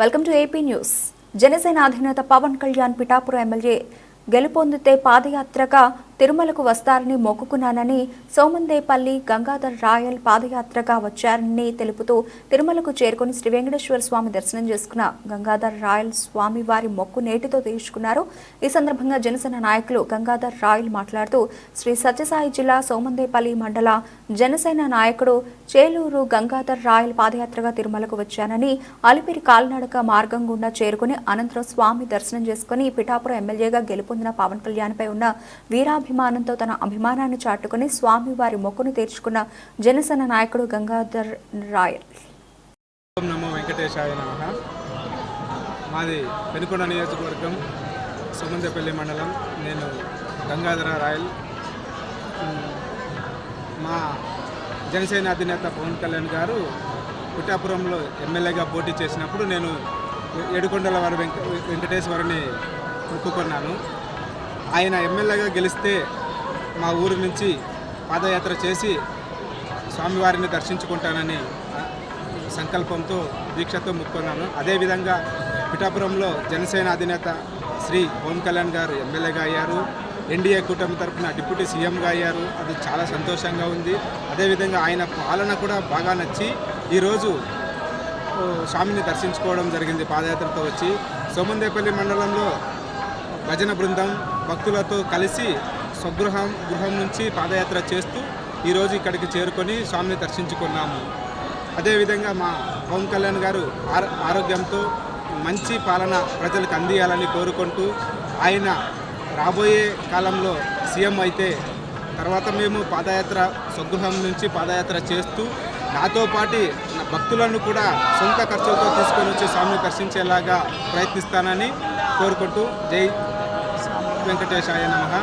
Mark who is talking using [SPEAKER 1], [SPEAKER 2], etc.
[SPEAKER 1] Welcome to AP news. Janasena అధినేత Pawan Kalyan Pithapuram MLA గెలుపొందితే పాదయాత్రగా తిరుమలకు వస్తారని మొక్కుకున్నానని సోమందేపల్లి గంగాధర్ రాయల్ పాదయాత్రగా వచ్చారని తెలుపుతూ తిరుమలకు చేరుకుని శ్రీ వెంకటేశ్వర స్వామి దర్శనం చేసుకున్న గంగాధర్ రాయల్ స్వామి వారి మొక్కు నేటితో తీర్చుకున్నారు ఈ సందర్భంగా జనసేన నాయకులు గంగాధర్ రాయల్ మాట్లాడుతూ శ్రీ సత్యసాయి జిల్లా సోమందేపల్లి మండల జనసేన నాయకుడు చేలూరు గంగాధర్ రాయల్ పాదయాత్రగా తిరుమలకు వచ్చానని అలిపిరి కాలినడక మార్గం గుండా చేరుకుని అనంతరం స్వామి దర్శనం చేసుకుని పిఠాపురం ఎమ్మెల్యేగా గెలుపొందిన పవన్ కళ్యాణ్పై ఉన్న వీరాభి అభిమానంతో తన అభిమానాన్ని చాటుకుని స్వామి వారి మొక్కును తీర్చుకున్న జనసేన నాయకుడు గంగాధర్ రాయల్
[SPEAKER 2] నమో వెంకటేశాయ నమ. మాది పెనుకొండ నియోజకవర్గం సుగంధపల్లి మండలం. నేను గంగాధర రాయల్. మా జనసేన అధినేత పవన్ కళ్యాణ్ గారు పుట్టాపురంలో ఎమ్మెల్యేగా పోటీ చేసినప్పుడు నేను ఏడుకొండల వారి వెంక వెంకటేశ్వరుని మొక్కుకున్నాను. ఆయన ఎమ్మెల్యేగా గెలిస్తే మా ఊరు నుంచి పాదయాత్ర చేసి స్వామివారిని దర్శించుకుంటానని సంకల్పంతో దీక్షతో ముక్కున్నాను అదేవిధంగా పిఠాపురంలో జనసేన అధినేత శ్రీ పవన్ కళ్యాణ్ గారు ఎమ్మెల్యేగా అయ్యారు. ఎన్డీఏ కూటమి తరఫున డిప్యూటీ సీఎంగా అయ్యారు. అది చాలా సంతోషంగా ఉంది. అదేవిధంగా ఆయన పాలన కూడా బాగా నచ్చి ఈరోజు స్వామిని దర్శించుకోవడం జరిగింది పాదయాత్రతో వచ్చి. సోమందేపల్లి మండలంలో భజన బృందం భక్తులతో కలిసి స్వగృహం గృహం నుంచి పాదయాత్ర చేస్తూ ఈరోజు ఇక్కడికి చేరుకొని స్వామిని దర్శించుకున్నాము. అదేవిధంగా మా పవన్ కళ్యాణ్ గారు ఆరోగ్యంతో మంచి పాలన ప్రజలకు అందియాలని కోరుకుంటూ ఆయన రాబోయే కాలంలో సీఎం అయితే తర్వాత మేము పాదయాత్ర స్వగృహం నుంచి పాదయాత్ర చేస్తూ నాతో పాటు భక్తులను కూడా సొంత ఖర్చులతో తీసుకొని వచ్చి స్వామిని దర్శించేలాగా ప్రయత్నిస్తానని కోరుకుంటూ జై వెంకటేశాయ నమః